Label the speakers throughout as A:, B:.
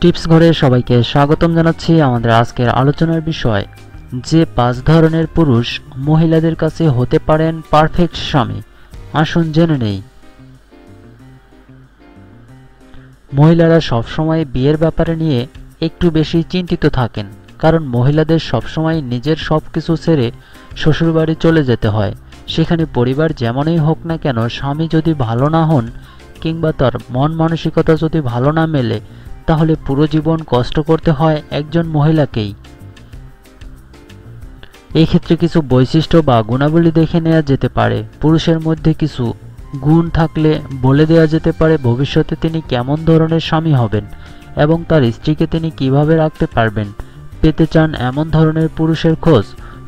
A: Tips ঘরে সবাইকে স্বাগতম জানাচ্ছি আমাদের আজকের আলোচনার বিষয়। যে পাঁচ ধরনের পুরুষ মহিলাদের কাছে হতে পারেন পারফেক্ট স্বামী, আসুন জেনে নেই। মহিলারা সবসময় বিয়ের ব্যাপারে নিয়ে একটু বেশি চিন্তিত থাকেন, কারণ মহিলাদের সবসময় নিজের সব কিছু ছেড়ে শ্বশুরবাড়ি চলে যেতে হয়। সেখানে পরিবার যেমনই হোক না কেন, স্বামী যদি ভালো না হন, কিংবা তার মন মানসিকতা যদি ভালো না মেলে তাহলে পুরো জীবন কষ্ট করতে হয় একজন মহিলাকেই। ক্ষেত্রে কিছু বৈশিষ্ট্য বা গুণাবলী দেখে নেওয়া যেতে পারে। পুরুষের মধ্যে কিছু গুণ থাকলে বলে দেওয়া যেতে পারে ভবিষ্যতে তিনি কেমন ধরনের স্বামী হবেন এবং তার স্ত্রীকে তিনি কীভাবে রাখতে পারবেন। পেতে চান এমন ধরনের পুরুষের খোঁজ।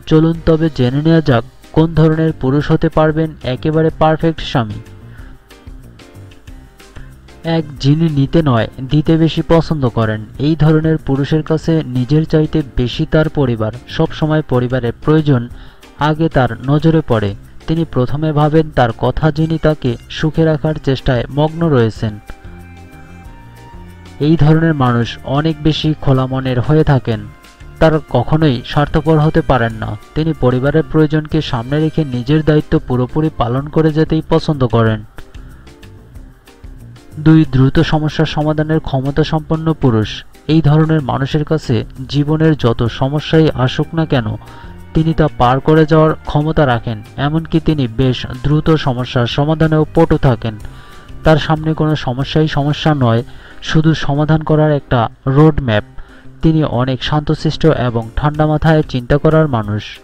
A: চলুন তবে জেনে নেওয়া যাক কোন ধরনের পুরুষ হতে পারবেন একেবারে পারফেক্ট স্বামী। এক যিনি নিতে নয়, দিতে বেশি পছন্দ করেন। এই ধরনের পুরুষের কাছে নিজের চাইতে বেশি তার পরিবার সব সময় পরিবারের প্রয়োজন, আগে তার নজরে পড়ে। তিনি প্রথমে ভাবেন তার কথা যিনি তাকে সুখে রাখার চেষ্টায় মগ্ন রয়েছেন। এই ধরনের মানুষ অনেক বেশি খোলা মনের হয়ে থাকেন। তার কখনোই স্বার্থপর হতে পারেন না। তিনি পরিবারের প্রয়োজনকে সামনে রেখে নিজের দায়িত্ব পুরোপুরি পালন করে যেতেই পছন্দ করেন। দুই দ্রুত সমস্যার সমাধানের ক্ষমতা সম্পন্ন পুরুষ। এই ধরনের মানুষের কাছে জীবনের যত সমস্যাই আসুক না কেন, তিনি তা পার করে যাওয়ার ক্ষমতা রাখেন। এমনকি তিনি বেশ দ্রুত সমস্যার সমাধানেও পটু থাকেন। তার সামনে কোনো সমস্যাই সমস্যা নয়, শুধু সমাধান করার একটা রোড ম্যাপ তিনি অনেক শান্তশিষ্ট এবং ঠান্ডা মাথায় চিন্তা করার মানুষ।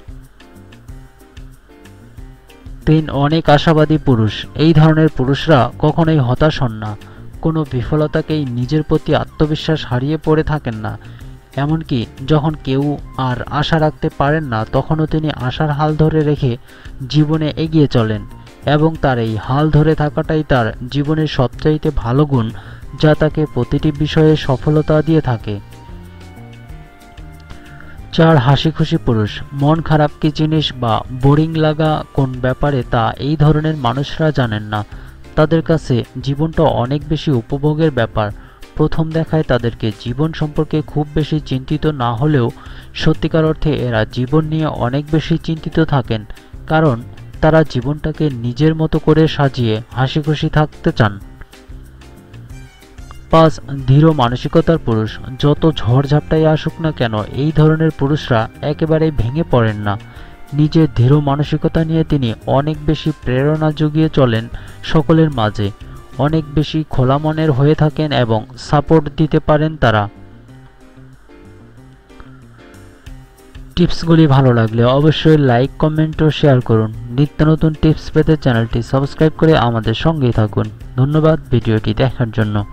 A: তিন অনেক আশাবাদী পুরুষ। এই ধরনের পুরুষরা কখনোই হতাশ হন না। কোনো বিফলতাকেই নিজের প্রতি আত্মবিশ্বাস হারিয়ে পড়ে থাকেন না। এমনকি যখন কেউ আর আশা রাখতে পারেন না, তখনও তিনি আশার হাল ধরে রেখে জীবনে এগিয়ে চলেন এবং তার এই হাল ধরে থাকাটাই তার জীবনের সবচাইতে ভালো গুণ, যা তাকে প্রতিটি বিষয়ে সফলতা দিয়ে থাকে। চার হাসি খুশি পুরুষ। মন খারাপ কি জিনিস বা বোরিং লাগা কোন ব্যাপারে তা এই ধরনের মানুষরা জানেন না। তাদের কাছে জীবনটা অনেক বেশি উপভোগের ব্যাপার। প্রথম দেখায় তাদেরকে জীবন সম্পর্কে খুব বেশি চিন্তিত না হলেও সত্যিকার অর্থে এরা জীবন নিয়ে অনেক বেশি চিন্তিত থাকেন। কারণ তারা জীবনটাকে নিজের মতো করে সাজিয়ে হাসি খুশি থাকতে চান। পাঁচ ধীর মানসিকতার পুরুষ। যত ঝড়ঝাপটাই আসুক না কেন, এই ধরনের পুরুষরা একেবারেই ভেঙে পড়েন না। নিজের ধীর মানসিকতা নিয়ে তিনি অনেক বেশি প্রেরণা জুগিয়ে চলেন সকলের মাঝে। অনেক বেশি খোলা মনের হয়ে থাকেন এবং সাপোর্ট দিতে পারেন তারা। টিপসগুলি ভালো লাগলে অবশ্যই লাইক, কমেন্ট ও শেয়ার করুন। নিত্য নতুন টিপস পেতে চ্যানেলটি সাবস্ক্রাইব করে আমাদের সঙ্গেই থাকুন। ধন্যবাদ ভিডিওটি দেখার জন্য।